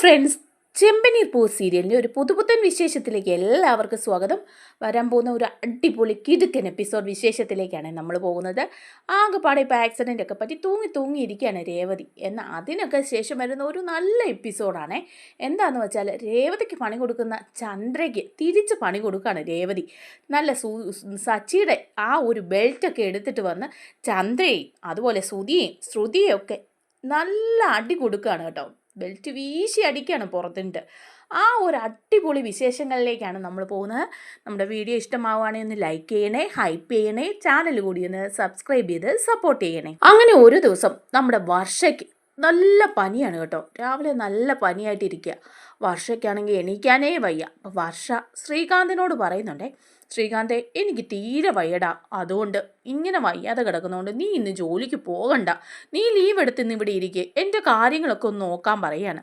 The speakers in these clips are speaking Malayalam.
ഫ്രണ്ട്സ് ചെമ്പനീർ പൂ സീരിയലിന്റെ ഒരു പുതുപുത്തൻ വിശേഷത്തിലേക്ക് എല്ലാവർക്കും സ്വാഗതം. വരാൻ പോകുന്ന ഒരു അടിപൊളി കിടുക്കൻ എപ്പിസോഡ് വിശേഷത്തിലേക്കാണ് നമ്മൾ പോകുന്നത്. ആകെപ്പാടെ ഇപ്പോൾ ആക്സിഡന്റ് ഒക്കെ പറ്റി തൂങ്ങി തൂങ്ങിയിരിക്കുകയാണ് രേവതി. എന്നാൽ അതിനൊക്കെ ശേഷം വരുന്ന ഒരു നല്ല എപ്പിസോഡാണ് എന്താണെന്ന് വെച്ചാൽ രേവതിക്ക് പണി കൊടുക്കുന്ന ചന്ദ്രയ്ക്ക് തിരിച്ച് പണി കൊടുക്കുകയാണ് രേവതി. നല്ല സു സച്ചിയുടെ ആ ഒരു ബെൽറ്റൊക്കെ എടുത്തിട്ട് വന്ന് ചന്ദ്രയെയും അതുപോലെ ശ്രുതിയെയും ഒക്കെ നല്ല അടി കൊടുക്കുകയാണ് കേട്ടോ. ബെൽറ്റ് വീശി അടിക്കുകയാണ് പുറത്തിട്ട്. ആ ഒരു അടിപൊളി വിശേഷങ്ങളിലേക്കാണ് നമ്മൾ പോകുന്നത്. നമ്മുടെ വീഡിയോ ഇഷ്ടമാവുകയാണെങ്കിൽ ഒന്ന് ലൈക്ക് ചെയ്യണേ ഹൈപ്പ് ചെയ്യണേ ചാനൽ കൂടി ഒന്ന് സബ്സ്ക്രൈബ് ചെയ്ത് സപ്പോർട്ട് ചെയ്യണേ. അങ്ങനെ ഒരു ദിവസം നമ്മുടെ വർഷയ്ക്ക് നല്ല പനിയാണ് കേട്ടോ. രാവിലെ നല്ല പനിയായിട്ടിരിക്കുക. വർഷയ്ക്കാണെങ്കിൽ എണീക്കാനേ വയ്യ. അപ്പം വർഷ ശ്രീകാന്തിനോട് പറയുന്നുണ്ടേ ശ്രീകാന്തെ എനിക്ക് തീരെ വയ്യടാ. അതുകൊണ്ട് ഇങ്ങനെ വയ്യാതെ കിടക്കുന്നതുകൊണ്ട് നീ ഇന്ന് ജോലിക്ക് പോകണ്ട. നീ ലീവ് എടുത്ത് ഇന്ന് ഇവിടെ ഇരിക്കുക എന്റെ കാര്യങ്ങളൊക്കെ ഒന്ന് നോക്കാൻ പറയാണ്.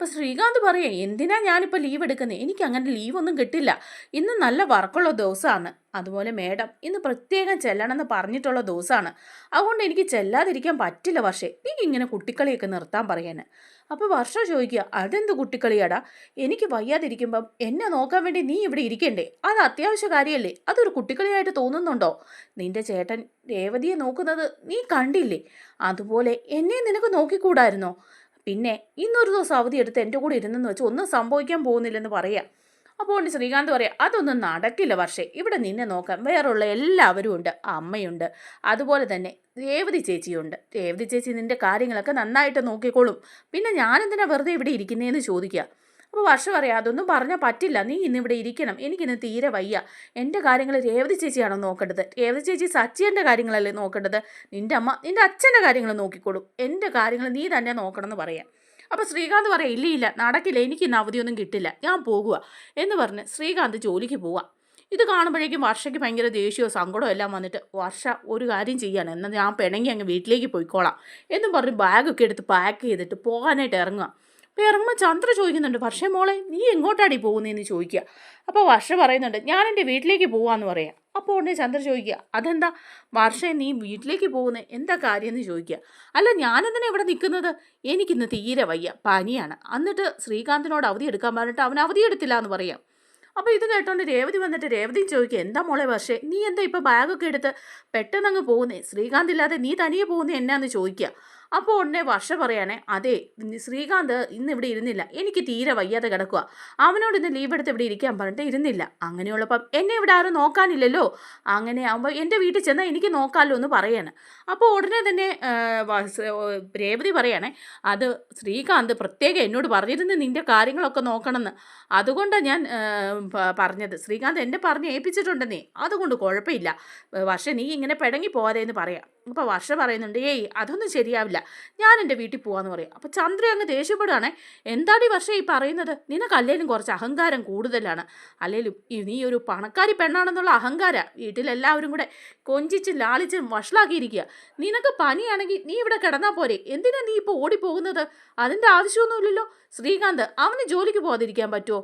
അപ്പം ശ്രീകാന്ത് പറയാം എന്തിനാ ഞാനിപ്പോൾ ലീവ് എടുക്കുന്നത് എനിക്ക് അങ്ങനെ ലീവൊന്നും കിട്ടില്ല. ഇന്ന് നല്ല വർക്കുള്ള ദിവസമാണ് അതുപോലെ മേഡം ഇന്ന് പ്രത്യേകം ചെല്ലണമെന്ന് പറഞ്ഞിട്ടുള്ള ദിവസമാണ് അതുകൊണ്ട് എനിക്ക് ചെല്ലാതിരിക്കാൻ പറ്റില്ല വർഷേ. നീ ഇങ്ങനെ കുട്ടിക്കളിയൊക്കെ നിർത്താൻ പറയാന്. അപ്പോൾ വർഷ ചോദിക്കുക അതെന്ത് കുട്ടിക്കളിയാടാ? എനിക്ക് വയ്യാതിരിക്കുമ്പം എന്നെ നോക്കാൻ വേണ്ടി നീ ഇവിടെ ഇരിക്കണ്ടേ? അത് അത്യാവശ്യ കാര്യമല്ലേ അതൊരു കുട്ടിക്കളിയായിട്ട് തോന്നുന്നുണ്ടോ? നിന്റെ ചേട്ടൻ രേവതിയെ നോക്കുന്നത് നീ കണ്ടില്ലേ? അതുപോലെ എന്നെ നിനക്ക് നോക്കിക്കൂടായിരുന്നോ? പിന്നെ ഇന്നൊരു ദിവസം അവധി എടുത്ത് എന്റെ കൂടെ ഇരുന്നെന്ന് വെച്ച് ഒന്നും സംഭവിക്കാൻ പോകുന്നില്ലെന്ന് പറയാം. അപ്പോൾ ശ്രീകാന്ത് പറയാം അതൊന്നും നടക്കില്ല വർഷേ ഇവിടെ നിന്നെ നോക്കാൻ വേറുള്ള എല്ലാവരും ഉണ്ട് അമ്മയുണ്ട് അതുപോലെ തന്നെ രേവതി ചേച്ചിയുണ്ട്. രേവതി ചേച്ചി നിന്റെ കാര്യങ്ങളൊക്കെ നന്നായിട്ട് നോക്കിക്കോളും. പിന്നെ ഞാനെന്തിനാ വെറുതെ ഇവിടെ ഇരിക്കുന്നതെന്ന് ചോദിക്കുക അപ്പോൾ വർഷ പറയാം അതൊന്നും പറഞ്ഞാൽ പറ്റില്ല. നീ ഇന്നിവിടെ ഇരിക്കണം. എനിക്കിന്ന് തീരെ വയ്യ. എന്റെ കാര്യങ്ങൾ രേവതി ചേച്ചിയാണോ നോക്കേണ്ടത്? രേവതി ചേച്ചി സച്ചിയന്റെ കാര്യങ്ങളല്ലേ നോക്കേണ്ടത്? നിന്റെ അമ്മ നിന്റെ അച്ഛന്റെ കാര്യങ്ങൾ നോക്കിക്കോളും എന്റെ കാര്യങ്ങൾ നീ തന്നെ നോക്കണം എന്ന് പറയാം. അപ്പോൾ ശ്രീകാന്ത് പറയാം ഇല്ല ഇല്ല. നടക്കില്ല. എനിക്ക് ഇന്ന് അവധിയൊന്നും കിട്ടില്ല. ഞാൻ പോകുക എന്ന് പറഞ്ഞ് ശ്രീകാന്ത് ജോലിക്ക് പോവാം. ഇത് കാണുമ്പോഴേക്കും വർഷയ്ക്ക് ഭയങ്കര ദേഷ്യവും സങ്കടവും എല്ലാം വന്നിട്ട് വർഷ ഒരു കാര്യം ചെയ്യാണ് എന്നാൽ ഞാൻ പിണങ്ങി അങ്ങ് വീട്ടിലേക്ക് പോയിക്കോളാം. എന്നും പറഞ്ഞ് ബാഗൊക്കെ എടുത്ത് പാക്ക് ചെയ്തിട്ട് പോകാനായിട്ട് ഇറങ്ങുക അപ്പോൾ ഇറങ്ങുമ്പോൾ ചന്ദ്ര ചോദിക്കുന്നുണ്ട് വർഷ മോളെ നീ എങ്ങോട്ടാടി പോകുന്നതെന്ന് ചോദിക്കുക. അപ്പോൾ വർഷ പറയുന്നുണ്ട് ഞാൻ എന്റെ വീട്ടിലേക്ക് പോവാന്ന് പറയാം. അപ്പോൾ ഉടനെ ചന്ദ്ര ചോദിക്കുക അതെന്താ? വർഷ നീ വീട്ടിലേക്ക് പോകുന്നത് എന്താ കാര്യം എന്ന് ചോദിക്കുക. അല്ല ഞാനെന്തിനാ ഇവിടെ നിൽക്കുന്നത് എനിക്കിന്ന് തീരെ വയ്യ പനിയാണ്. എന്നിട്ട് ശ്രീകാന്തിനോട് അവധി എടുക്കാൻ പറഞ്ഞിട്ട് അവൻ അവധി എടുത്തില്ല എന്ന് പറയാം. അപ്പോൾ ഇത് കേട്ടോണ്ട് രേവതി വന്നിട്ട് രേവതിയും ചോദിക്കുക എന്താ മോളെ വർഷേ നീ എന്താ ഇപ്പോൾ ബാഗൊക്കെ എടുത്ത് പെട്ടെന്ന് അങ്ങ് പോകുന്നേ? ശ്രീകാന്ത് ഇല്ലാതെ നീ തനിയെ പോകുന്നേ എന്നാന്ന് ചോദിക്കുക. അപ്പോൾ ഉടനെ വർഷ പറയാനേ അതെ ശ്രീകാന്ത് ഇന്ന് ഇവിടെ ഇരുന്നില്ല. എനിക്ക് തീരെ വയ്യാതെ കിടക്കുക അവനോട് ഇന്ന് ലീവ് എടുത്ത് ഇവിടെ ഇരിക്കാൻ പറഞ്ഞിട്ട് ഇരുന്നില്ല. അങ്ങനെയുള്ളപ്പം എന്നെ ഇവിടെ ആരും നോക്കാനില്ലല്ലോ. അങ്ങനെ ആകുമ്പോൾ എന്റെ വീട്ടിൽ ചെന്നാൽ എനിക്ക് നോക്കാമല്ലോ എന്ന് പറയാണ്. അപ്പോൾ ഉടനെ തന്നെ രേവതി പറയണേ അത് ശ്രീകാന്ത് പ്രത്യേകം എന്നോട് പറഞ്ഞിരുന്നു നിന്റെ കാര്യങ്ങളൊക്കെ നോക്കണമെന്ന്. അതുകൊണ്ടാണ് ഞാൻ പറഞ്ഞത്. ശ്രീകാന്ത് എന്നെ പറഞ്ഞ് ഏൽപ്പിച്ചിട്ടുണ്ടെന്നേ. അതുകൊണ്ട് കുഴപ്പമില്ല. വർഷ നീ ഇങ്ങനെ പിടങ്ങി പോകാതെ എന്ന് പറയാം. അപ്പോൾ വർഷ പറയുന്നുണ്ട് ഏയ് അതൊന്നും ശരിയാവില്ല. ഞാൻ എന്റെ വീട്ടിൽ പോവാന്ന് പറയും. അപ്പോൾ ചന്ദ്ര അങ്ങ് ദേഷ്യപ്പെടുകയാണേ എന്താണ് ഈ വർഷം ഈ പറയുന്നത്? നിനക്ക് അല്ലേലും കുറച്ച് അഹങ്കാരം കൂടുതലാണ്. അല്ലേലും നീ ഒരു പണക്കാരി പെണ്ണാണെന്നുള്ള അഹങ്കാര. വീട്ടിലെല്ലാവരും കൂടെ കൊഞ്ചിച്ച് ലാളിച്ച് വഷളാക്കിയിരിക്കുക. നിനക്ക് പനിയാണെങ്കിൽ നീ ഇവിടെ കിടന്നാൽ പോരെ. എന്തിനാ നീ ഇപ്പോൾ ഓടിപ്പോകുന്നത്? അതിന്റെ ആവശ്യമൊന്നുമില്ലല്ലോ. ശ്രീകാന്ത് അവന് ജോലിക്ക് പോകാതിരിക്കാൻ പറ്റുമോ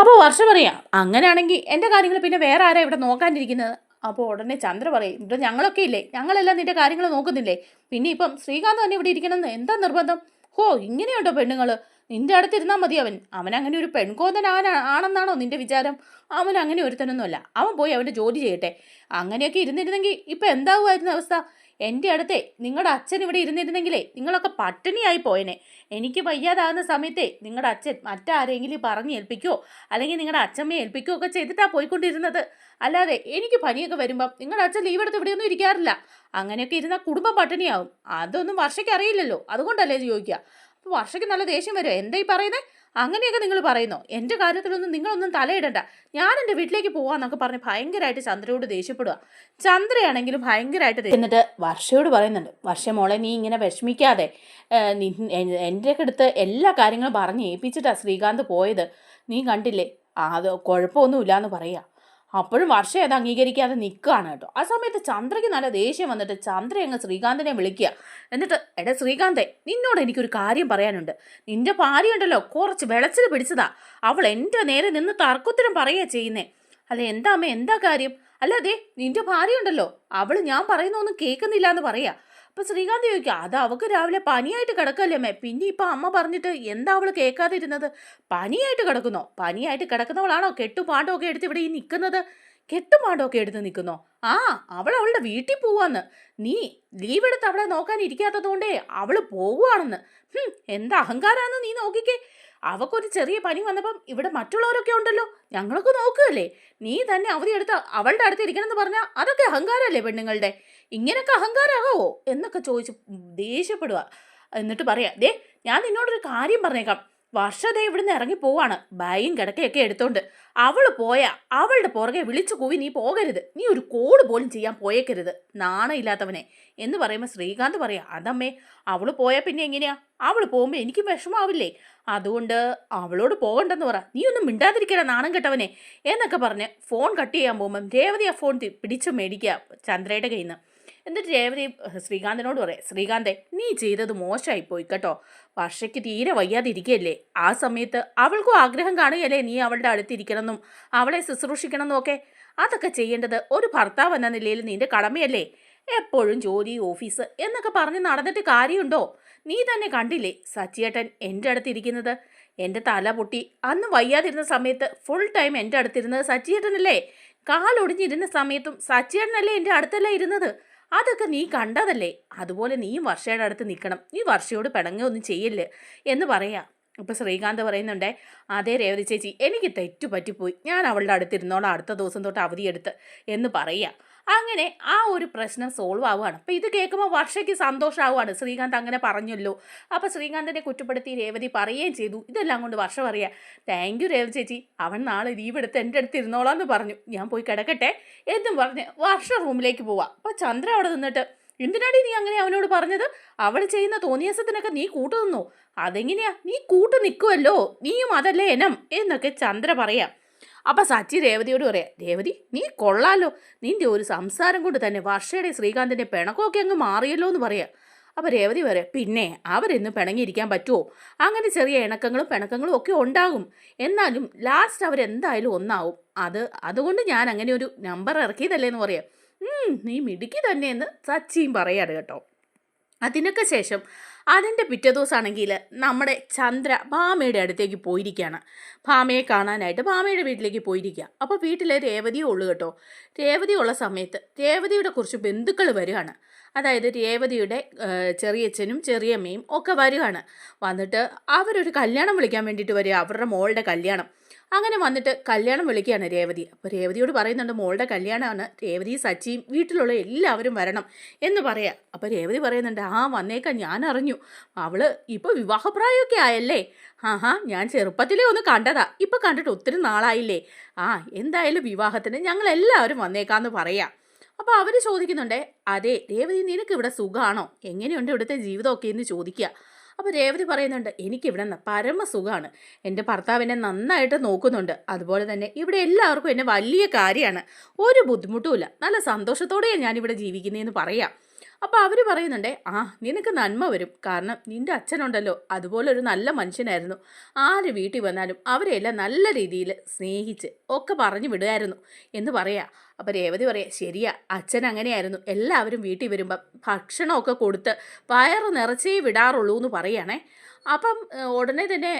അപ്പോൾ വർഷം പറയാം അങ്ങനെയാണെങ്കിൽ എന്റെ കാര്യങ്ങൾ പിന്നെ വേറെ ആരാ ഇവിടെ നോക്കാനിരിക്കുന്നത്? അപ്പോൾ ഉടനെ ചന്ദ്ര പറയും ഇവിടെ ഞങ്ങളൊക്കെ ഇല്ലേ? ഞങ്ങളെല്ലാം നിന്റെ കാര്യങ്ങൾ നോക്കുന്നില്ലേ? പിന്നെ ഇപ്പം ശ്രീകാന്ത് തന്നെ ഇവിടെ ഇരിക്കണമെന്ന് എന്താ നിർബന്ധം? ഹോ ഇങ്ങനെയുണ്ടോ പെണ്ണുങ്ങൾ നിന്റെ അടുത്തിരുന്നാൽ മതി അവൻ. അവൻ അങ്ങനെ ഒരു പെൺകോന്തൻ ആണെന്നാണോ നിന്റെ വിചാരം? അവൻ അങ്ങനെ ഒരുത്തനൊന്നുമല്ല. അവൻ പോയി അവന്റെ ജോലി ചെയ്യട്ടെ. അങ്ങനെയൊക്കെ ഇരുന്നിരുന്നെങ്കിൽ ഇപ്പം എന്താകുമായിരുന്നു അവസ്ഥ? എന്റെ അടുത്തേ നിങ്ങളുടെ അച്ഛൻ ഇവിടെ ഇരുന്നിരുന്നെങ്കിലേ നിങ്ങളൊക്കെ പട്ടിണിയായി പോയനെ. എനിക്ക് വയ്യാതാകുന്ന സമയത്തെ നിങ്ങളുടെ അച്ഛൻ മറ്റാരെങ്കിലും പറഞ്ഞ് ഏൽപ്പിക്കുകയോ അല്ലെങ്കിൽ നിങ്ങളുടെ അച്ഛമ്മയെ ഏൽപ്പിക്കുകയോ ഒക്കെ ചെയ്തിട്ടാണ് പോയിക്കൊണ്ടിരുന്നത്. അല്ലാതെ എനിക്ക് പനിയൊക്കെ വരുമ്പം നിങ്ങളുടെ അച്ഛൻ ലീവ് എടുത്ത് ഇവിടെയൊന്നും ഇരിക്കാറില്ല. അങ്ങനെയൊക്കെ ഇരുന്നാൽ കുടുംബം പട്ടിണിയാവും. അതൊന്നും വർഷയ്ക്ക് അറിയില്ലല്ലോ. അതുകൊണ്ടല്ലേ ചോദിക്കുക? വർഷയ്ക്ക് നല്ല ദേഷ്യം വരുമോ എന്താ ഈ പറയുന്നത് അങ്ങനെയൊക്കെ നിങ്ങൾ പറയുന്നു? എന്റെ കാര്യത്തിലൊന്നും നിങ്ങളൊന്നും തലയിടണ്ട. ഞാൻ എന്റെ വീട്ടിലേക്ക് പോവാന്നൊക്കെ പറഞ്ഞ് ഭയങ്കരമായിട്ട് ചന്ദ്രയോട് ദേഷ്യപ്പെടുക ചന്ദ്രയാണെങ്കിലും ഭയങ്കരമായിട്ട് എന്നിട്ട് വർഷയോട് പറയുന്നുണ്ട് വർഷ മോളെ നീ ഇങ്ങനെ വിഷമിക്കാതെ എന്റെ അടുത്ത് എല്ലാ കാര്യങ്ങളും പറഞ്ഞ് ഏൽപ്പിച്ചിട്ടാണ് ശ്രീകാന്ത് പോയത്. നീ കണ്ടില്ലേ? അത് കുഴപ്പമൊന്നുമില്ല എന്ന് പറയാ. അപ്പോഴും വർഷം അത് അംഗീകരിക്കാതെ നിൽക്കുകയാണ് കേട്ടോ. ആ സമയത്ത് ചന്ദ്രയ്ക്ക് നല്ല ദേഷ്യം വന്നിട്ട് ചന്ദ്ര അങ്ങ് ശ്രീകാന്തിനെ വിളിക്കുക. എന്നിട്ട് എടാ ശ്രീകാന്തെ നിന്നോട് എനിക്കൊരു കാര്യം പറയാനുണ്ട്. നിന്റെ ഭാര്യയുണ്ടല്ലോ കുറച്ച് വെളച്ചിൽ പിടിച്ചതാ. അവൾ എന്റെ നേരെ നിന്ന് തർക്കുത്തരം പറയുക ചെയ്യുന്നേ. അല്ല എന്താ അമ്മ എന്താ കാര്യം? അല്ലാതെ നിന്റെ ഭാര്യയുണ്ടല്ലോ അവൾ ഞാൻ പറയുന്നൊന്നും കേൾക്കുന്നില്ല എന്ന് പറയാ. അപ്പൊ ശ്രീകാന്ത് ചോദിക്കുക അത് അവക്ക് രാവിലെ പനിയായിട്ട് കിടക്കല്ലേ അമ്മേ? പിന്നെ ഇപ്പൊ അമ്മ പറഞ്ഞിട്ട് എന്താ അവൾ കേൾക്കാതിരുന്നത്? പനിയായിട്ട് കിടക്കുന്നോ? പനിയായിട്ട് കിടക്കുന്നവളാണോ? കെട്ടുപാണ്ടോ ഒക്കെ എടുത്ത് ഇവിടെ ഈ നിൽക്കുന്നത് കെട്ടുപാണ്ടോ ഒക്കെ എടുത്ത് നിൽക്കുന്നോ? ആ അവൾ അവളുടെ വീട്ടിൽ പോവാന്ന്. നീ ലീവ് എടുത്ത് അവളെ നോക്കാൻ ഇരിക്കാത്തത് കൊണ്ടേ അവൾ പോവുകയാണെന്ന്. എന്താ അഹങ്കാരാന്ന് നീ നോക്കിക്കേ. അവക്കൊരു ചെറിയ പനി വന്നപ്പം ഇവിടെ മറ്റുള്ളവരൊക്കെ ഉണ്ടല്ലോ. ഞങ്ങളൊക്കെ നോക്കുകയല്ലേ. നീ തന്നെ അവധി എടുത്ത് അവളുടെ അടുത്ത് ഇരിക്കണമെന്ന് പറഞ്ഞാൽ അതൊക്കെ അഹങ്കാരമല്ലേ പെണ്ണുങ്ങളുടെ? ഇങ്ങനൊക്കെ അഹങ്കാരമാകാവോ എന്നൊക്കെ ചോദിച്ച് ദേഷ്യപ്പെടുക എന്നിട്ട് പറയാം ദേ ഞാൻ നിന്നോടൊരു കാര്യം പറഞ്ഞേക്കാം. വർഷതേ ഇവിടുന്ന് ഇറങ്ങി പോവാണ്. ബായും കിടക്കയൊക്കെ എടുത്തോണ്ട്. അവൾ പോയാ അവളുടെ പുറകെ വിളിച്ചു കൂവി നീ പോകരുത്. നീ ഒരു കോഡ് പോലും ചെയ്യാൻ പോയേക്കരുത്. നാണയില്ലാത്തവനെ എന്ന് പറയുമ്പോൾ ശ്രീകാന്ത് പറയാ അതമ്മേ അവൾ പോയാൽ പിന്നെ എങ്ങനെയാ? അവൾ പോകുമ്പോൾ എനിക്ക് വിഷമാവില്ലേ? അതുകൊണ്ട് അവളോട് പോകണ്ടെന്ന് പറ. നീ ഒന്നും മിണ്ടാതിരിക്കണ നാണം കെട്ടവനെ. എന്നൊക്കെ പറഞ്ഞ് ഫോൺ കട്ട് ചെയ്യാൻ പോകുമ്പം രേവതി ആ ഫോൺ പിടിച്ച് മേടിക്കുക ചന്ദ്രയുടെ കയ്യിൽ നിന്ന് എന്നിട്ട് രേവതി ശ്രീകാന്തിനോട് പറയാം ശ്രീകാന്തെ നീ ചെയ്തത് മോശമായി പോയി കേട്ടോ. വർഷയ്ക്ക് തീരെ വയ്യാതിരിക്കുകയല്ലേ ആ സമയത്ത് അവൾക്കും ആഗ്രഹം കാണുകയല്ലേ നീ അവളുടെ അടുത്തിരിക്കണമെന്നും അവളെ ശുശ്രൂഷിക്കണമെന്നും ഒക്കെ? അതൊക്കെ ചെയ്യേണ്ടത് ഒരു ഭർത്താവ് എന്ന നിലയിൽ നിന്റെ കടമയല്ലേ? എപ്പോഴും ജോലി ഓഫീസ് എന്നൊക്കെ പറഞ്ഞ് നടന്നിട്ട് കാര്യമുണ്ടോ? നീ തന്നെ കണ്ടില്ലേ സച്ചിയേട്ടൻ എന്റെ അടുത്തിരിക്കുന്നത്? എന്റെ തല പൊട്ടി. അന്ന് വയ്യാതിരുന്ന സമയത്ത് ഫുൾ ടൈം എന്റെ അടുത്തിരുന്നത് സച്ചിയേട്ടനല്ലേ? കാലൊടിഞ്ഞിരുന്ന സമയത്തും സച്ചിയേട്ടനല്ലേ എന്റെ അടുത്തല്ലേ ഇരുന്നത്? അതൊക്കെ നീ കണ്ടതല്ലേ? അതുപോലെ നീയും വർഷയുടെ അടുത്ത് നിൽക്കണം. നീ വർഷയോട് പിണങ്ങൊന്നും ചെയ്യല്ലേ എന്ന് പറയാ. ഇപ്പൊ ശ്രീകാന്ത് പറയുന്നുണ്ടേ അതേ രേവതി ചേച്ചി എനിക്ക് തെറ്റു പറ്റിപ്പോയി ഞാൻ അവളുടെ അടുത്തിരുന്നോളാം അടുത്ത ദിവസം തൊട്ട് അവധിയെടുത്ത് എന്ന് പറയാ. അങ്ങനെ ആ ഒരു പ്രശ്നം സോൾവ് ആവുകയാണ്. അപ്പം ഇത് കേൾക്കുമ്പോൾ വർഷയ്ക്ക് സന്തോഷമാവുകയാണ്. ശ്രീകാന്ത് അങ്ങനെ പറഞ്ഞല്ലോ. അപ്പോൾ ശ്രീകാന്തിനെ കുറ്റപ്പെടുത്തി രേവതി പറയുകയും ചെയ്തു. ഇതെല്ലാം കൊണ്ട് വർഷം പറയാ താങ്ക് യു രേവതി ചേച്ചി. അവൻ നാളെ ലീവ് എടുത്ത് എന്റെ അടുത്ത് ഇരുന്നോളാം എന്ന് പറഞ്ഞു. ഞാൻ പോയി കിടക്കട്ടെ എന്നും പറഞ്ഞ് വർഷ റൂമിലേക്ക് പോവാം. അപ്പോൾ ചന്ദ്ര അവിടെ നിന്നിട്ട് എന്തിനാടി നീ അങ്ങനെ അവനോട് പറഞ്ഞത്? അവൾ ചെയ്യുന്ന തോന്നിയാസത്തിനൊക്കെ നീ കൂട്ടു നിന്നോ അതെങ്ങനെയാ? നീ കൂട്ടു നിൽക്കുമല്ലോ നീയും അതല്ലേ എനം എന്നൊക്കെ ചന്ദ്ര പറയാം. അപ്പൊ സച്ചി രേവതിയോട് പറയാം രേവതി നീ കൊള്ളാലോ. നിന്റെ ഒരു സംസാരം കൊണ്ട് തന്നെ വർഷയുടെ ശ്രീകാന്തിന്റെ പിണക്കമൊക്കെ അങ്ങ് മാറിയല്ലോ എന്ന് പറയാം. അപ്പോൾ രേവതി വരെ പിന്നെ അവരെന്നും പിണങ്ങിയിരിക്കാൻ പറ്റുമോ അങ്ങനെ ചെറിയ ഇണക്കങ്ങളും പിണക്കങ്ങളും ഒക്കെ ഉണ്ടാകും. എന്നാലും ലാസ്റ്റ് അവരെന്തായാലും ഒന്നാവും. അത് അതുകൊണ്ട് ഞാൻ അങ്ങനെ ഒരു നമ്പർ ഇറക്കിയതല്ലേ എന്ന് പറയാം. നീ മിടുക്കി തന്നെയെന്ന് സച്ചിയും പറയാണ് കേട്ടോ. അതിനൊക്കെ ശേഷം അതിന്റെ പിറ്റേ ദിവസമാണെങ്കിൽ നമ്മുടെ ചന്ദ്ര ഭാമയുടെ അടുത്തേക്ക് പോയിരിക്കുകയാണ്. ഭാമയെ കാണാനായിട്ട് ഭാമയുടെ വീട്ടിലേക്ക് പോയിരിക്കുക. അപ്പോൾ വീട്ടിൽ രേവതിയേ ഉള്ളൂ കേട്ടോ. രേവതി ഉള്ള സമയത്ത് രേവതിയുടെ കുറച്ച് ബന്ധുക്കൾ വരികയാണ് അതായത് രേവതിയുടെ ചെറിയച്ഛനും ചെറിയമ്മയും ഒക്കെ വരികയാണ് വന്നിട്ട് അവരൊരു കല്യാണം വിളിക്കാൻ വേണ്ടിയിട്ട് വരിക. അവരുടെ മോളുടെ കല്യാണം. അങ്ങനെ വന്നിട്ട് കല്യാണം വിളിക്കുകയാണ് രേവതി. അപ്പോൾ രേവതിയോട് പറയുന്നുണ്ട് മോളുടെ കല്യാണമാണ്. രേവതി സച്ചിയും വീട്ടിലുള്ള എല്ലാവരും വരണം എന്ന് പറയാം. അപ്പോൾ രേവതി പറയുന്നുണ്ട് ആ വന്നേക്കാം. ഞാൻ അറിഞ്ഞു. അവൾ ഇപ്പോൾ വിവാഹപ്രായമൊക്കെ ആയല്ലേ. ആഹാ ഞാൻ ചെറുപ്പത്തിലേ ഒന്ന് കണ്ടതാ. ഇപ്പം കണ്ടിട്ട് ഒത്തിരി നാളായില്ലേ. ആ എന്തായാലും വിവാഹത്തിന് ഞങ്ങൾ എല്ലാവരും വന്നേക്കാന്ന് പറയാം. അപ്പോൾ അവർ ചോദിക്കുന്നുണ്ടേ അതെ രേവതി നിനക്ക് ഇവിടെ സുഖമാണോ എങ്ങനെയുണ്ട് ഇവിടുത്തെ ജീവിതമൊക്കെ? എന്ന് ചോദിക്കുക അപ്പോൾ രേവതി പറയുന്നുണ്ട് എനിക്കിവിടെ പരമസുഖമാണ് എന്റെ ഭർത്താവ് എന്നെ നന്നായിട്ട് നോക്കുന്നുണ്ട്. അതുപോലെ തന്നെ ഇവിടെ എല്ലാവർക്കും എന്നെ വലിയ കാര്യമാണ്. ഒരു ബുദ്ധിമുട്ടുമില്ല. നല്ല സന്തോഷത്തോടെയാണ് ഞാനിവിടെ ജീവിക്കുന്നതെന്ന് പറയാം. അപ്പോൾ അവർ പറയുന്നുണ്ടേ ആ നിനക്ക് നന്മ വരും. കാരണം നിന്റെ അച്ഛനുണ്ടല്ലോ അതുപോലെ ഒരു നല്ല മനുഷ്യനായിരുന്നു. ആര് വീട്ടിൽ വന്നാലും അവരെയെല്ലാം നല്ല രീതിയിൽ സ്നേഹിച്ച് ഒക്കെ പറഞ്ഞു വിടുമായിരുന്നു. എന്ന് പറയാ. അപ്പോൾ രേവതി പറയാം ശരിയാ അച്ഛൻ അങ്ങനെയായിരുന്നു. എല്ലാവരും വീട്ടിൽ വരുമ്പം ഭക്ഷണമൊക്കെ കൊടുത്ത് വയറ് നിറച്ചേ വിടാറുള്ളൂ എന്ന് പറയുകയാണേ. അപ്പം ഉടനെ തന്നെ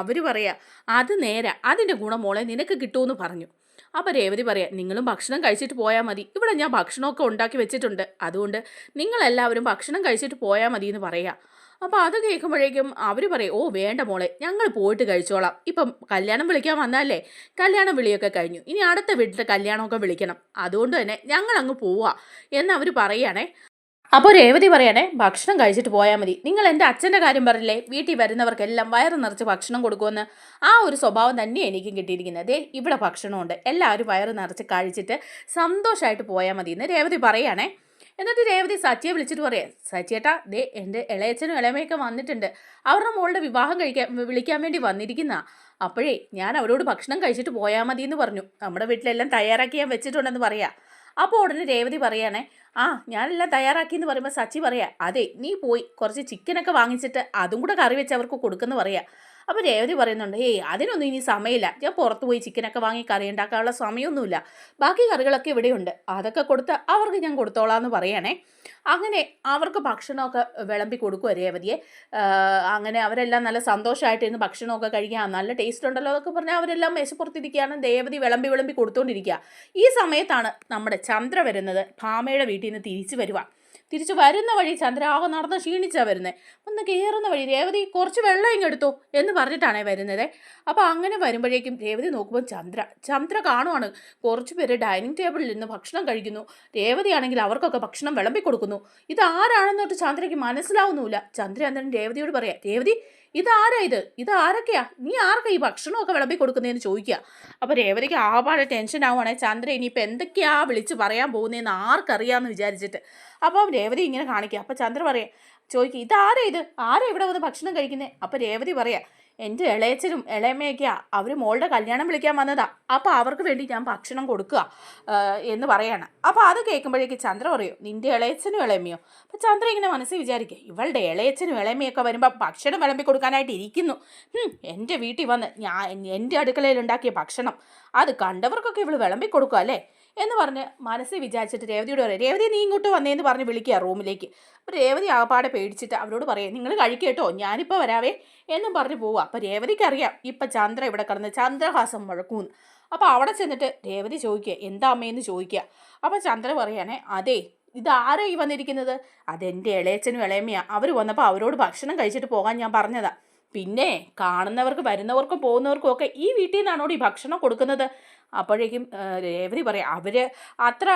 അവർ പറയാ അത് നേരെ. അതിന്റെ ഗുണം മോളെ നിനക്ക് കിട്ടുമെന്ന് പറഞ്ഞു. അപ്പോൾ രേവതി പറയാം നിങ്ങളും ഭക്ഷണം കഴിച്ചിട്ട് പോയാൽ മതി. ഇവിടെ ഞാൻ ഭക്ഷണമൊക്കെ ഉണ്ടാക്കി വെച്ചിട്ടുണ്ട്. അതുകൊണ്ട് നിങ്ങൾ എല്ലാവരും ഭക്ഷണം കഴിച്ചിട്ട് പോയാൽ മതി എന്ന് പറയാം. അപ്പോൾ അത് കേൾക്കുമ്പോഴേക്കും അവർ പറയും ഓ വേണ്ട മോളെ ഞങ്ങൾ പോയിട്ട് കഴിച്ചോളാം. ഇപ്പം കല്യാണം വിളിക്കാൻ വന്നാലേ കല്യാണം വിളിയൊക്കെ കഴിഞ്ഞു. ഇനി അടുത്ത വീട്ടിലെ കല്യാണമൊക്കെ വിളിക്കണം. അതുകൊണ്ട് തന്നെ ഞങ്ങൾ അങ്ങ് പോവാ. എന്ന് അവർ പറയുകയാണേ. അപ്പോൾ രേവതി പറയണേ ഭക്ഷണം കഴിച്ചിട്ട് പോയാൽ മതി. നിങ്ങൾ എന്റെ അച്ഛന്റെ കാര്യം പറഞ്ഞില്ലേ? വീട്ടിൽ വരുന്നവർക്കെല്ലാം വയറ് നിറച്ച് ഭക്ഷണം കൊടുക്കുമെന്ന്. ആ ഒരു സ്വഭാവം തന്നെ എനിക്കും കിട്ടിയിരിക്കുന്നത്. ദേ ഇവിടെ ഭക്ഷണമുണ്ട്. എല്ലാവരും വയറ് നിറച്ച് കഴിച്ചിട്ട് സന്തോഷമായിട്ട് പോയാൽ മതി എന്ന് രേവതി പറയുകയാണേ എന്നിട്ട് രേവതി സച്ചിയെ വിളിച്ചിട്ട് പറയാം സച്ചിയേട്ടാ ദേ എന്റെ ഇളയച്ചനും ഇളയമയൊക്കെ വന്നിട്ടുണ്ട്. അവരുടെ മോളുടെ വിവാഹം കഴിക്കാൻ വിളിക്കാൻ വേണ്ടി വന്നിരിക്കുന്ന. അപ്പോഴേ ഞാൻ അവരോട് ഭക്ഷണം കഴിച്ചിട്ട് പോയാൽ മതി എന്ന് പറഞ്ഞു. നമ്മുടെ വീട്ടിലെല്ലാം തയ്യാറാക്കി ഞാൻ വെച്ചിട്ടുണ്ടെന്ന് പറയാം. അപ്പോൾ ഉടനെ രേവതി പറയാണേ ആ ഞാനെല്ലാം തയ്യാറാക്കി എന്ന് പറയുമ്പോൾ സച്ചി പറയാ അതെ നീ പോയി കുറച്ച് ചിക്കനൊക്കെ വാങ്ങിച്ചിട്ട് അതും കൂടെ കറി വെച്ച് അവർക്ക് കൊടുക്കുന്നു പറയാ. അപ്പോൾ രേവതി പറയുന്നുണ്ട് ഏയ് അതിനൊന്നും ഇനി സമയമില്ല. ഞാൻ പുറത്ത് പോയി ചിക്കനൊക്കെ വാങ്ങി കറി ഉണ്ടാക്കാനുള്ള സമയമൊന്നുമില്ല. ബാക്കി കറികളൊക്കെ ഇവിടെയുണ്ട്. അതൊക്കെ കൊടുത്ത് അവർക്ക് ഞാൻ കൊടുത്തോളാം എന്ന് പറയണേ. അങ്ങനെ അവർക്ക് ഭക്ഷണമൊക്കെ വിളമ്പി കൊടുക്കുക രേവതിയെ. അങ്ങനെ അവരെല്ലാം നല്ല സന്തോഷമായിട്ടിരുന്ന് ഭക്ഷണമൊക്കെ കഴിക്കുക. നല്ല ടേസ്റ്റ് ഉണ്ടല്ലോ എന്നൊക്കെ പറഞ്ഞാൽ അവരെല്ലാം മേശപ്പുറത്തിരിക്കുകയാണ്. ദേവതി വിളമ്പി വിളമ്പി കൊടുത്തുകൊണ്ടിരിക്കുക ഈ സമയത്താണ് നമ്മുടെ ചന്ദ്ര വരുന്നത് ഭാമയുടെ വീട്ടിൽ നിന്ന് തിരിച്ചു വരുക തിരിച്ചു വരുന്ന വഴി ചന്ദ്ര ആകെ നടന്ന് ക്ഷീണിച്ചാണ് വരുന്നത് ഒന്ന് കയറുന്ന വഴി. രേവതി കുറച്ച് വെള്ളം ഇങ്ങെടുത്തു എന്ന് പറഞ്ഞിട്ടാണേ വരുന്നത്. അപ്പോൾ അങ്ങനെ വരുമ്പോഴേക്കും രേവതി നോക്കുമ്പോൾ ചന്ദ്ര. ചന്ദ്ര കാണുവാണ്. കുറച്ച് പേര് ഡൈനിങ് ടേബിളിൽ നിന്ന് ഭക്ഷണം കഴിക്കുന്നു. രേവതിയാണെങ്കിൽ അവർക്കൊക്കെ ഭക്ഷണം വിളമ്പി കൊടുക്കുന്നു. ഇത് ആരാണെന്നോട്ട് ചന്ദ്രയ്ക്ക് മനസ്സിലാവുന്നുമില്ല. ചന്ദ്ര അന്നേരം രേവതിയോട് പറയാം രേവതി ഇതാരാ ഇത്? ഇത് ആരൊക്കെയാ? നീ ആർക്ക ഈ ഭക്ഷണമൊക്കെ വിളമ്പി കൊടുക്കുന്നതെന്ന് ചോദിക്കുക അപ്പോൾ രേവതിക്ക് ആപാട് ടെൻഷൻ ആവുകയാണെങ്കിൽ ചന്ദ്ര ഇനിയിപ്പോൾ എന്തൊക്കെയാ വിളിച്ച് പറയാൻ പോകുന്നതെന്ന് ആർക്കറിയാമെന്ന് വിചാരിച്ചിട്ട്. അപ്പോൾ രേവതി ഇങ്ങനെ കാണിക്കുക അപ്പോൾ ചന്ദ്ര പറയാം ചോദിക്കുക ഇതാരാ ഇത്? ആരാ ഇവിടെ വന്ന് ഭക്ഷണം കഴിക്കുന്നത് അപ്പോൾ രേവതി പറയാം എന്റെ ഇളയച്ചനും ഇളയമ്മയൊക്കെയാ അവർ മോളുടെ കല്യാണം വിളിക്കാൻ വന്നതാ. അപ്പോൾ അവർക്ക് വേണ്ടി ഞാൻ ഭക്ഷണം കൊടുക്കുക എന്ന് പറയാണ്. അപ്പോൾ അത് കേൾക്കുമ്പോഴേക്ക് ചന്ദ്ര പറയും നിന്റെ ഇളയച്ചനും ഇളയമ്മയോ? അപ്പോൾ ചന്ദ്ര ഇങ്ങനെ മനസ്സിൽ വിചാരിക്കുക ഇവളുടെ ഇളയച്ചനും ഇളയമ്മയൊക്കെ വരുമ്പോൾ ഭക്ഷണം വിളമ്പി കൊടുക്കാനായിട്ട് ഇരിക്കുന്നു. എന്റെ വീട്ടിൽ വന്ന് ഞാൻ എന്റെ അടുക്കളയിൽ ഉണ്ടാക്കിയ ഭക്ഷണം അത് കണ്ടവർക്കൊക്കെ ഇവൾ വിളമ്പി കൊടുക്കുക അല്ലേ? എന്ന് പറഞ്ഞ് മനസ്സിൽ വിചാരിച്ചിട്ട് രേവതിയോട് പറയാം രേവതി നീ ഇങ്ങോട്ട് വന്നേന്ന് പറഞ്ഞ് വിളിക്കുക റൂമിലേക്ക്. അപ്പോൾ രേവതി ആപാടെ പേടിച്ചിട്ട് അവരോട് പറയാം നിങ്ങൾ കഴിക്കേട്ടോ ഞാനിപ്പോൾ വരാവേ എന്നും പറഞ്ഞ് പോവുക. അപ്പോൾ രേവതിക്കറിയാം ഇപ്പം ചന്ദ്ര ഇവിടെ കിടന്ന് ചന്ദ്രഹാസം മുഴക്കൂന്ന്. അപ്പോൾ അവിടെ ചെന്നിട്ട് രേവതി ചോദിക്കുക എന്താ അമ്മയെന്ന് ചോദിക്കുക. അപ്പോൾ ചന്ദ്ര പറയാനേ അതെ ഇതാരാ ഈ വന്നിരിക്കുന്നത്? അതെന്റെ ഇളയച്ചനും ഇളയമ്മയാണ് അവർ വന്നപ്പോൾ അവരോട് ഭക്ഷണം കഴിച്ചിട്ട് പോകാൻ ഞാൻ പറഞ്ഞതാണ് പിന്നെ കാണുന്നവർക്ക് വരുന്നവർക്കും പോകുന്നവർക്കും ഒക്കെ ഈ വീട്ടിൽ നിന്നാണോ ഈ ഭക്ഷണം കൊടുക്കുന്നത്? അപ്പോഴേക്കും രേവതി പറയാം അവർ അത്ര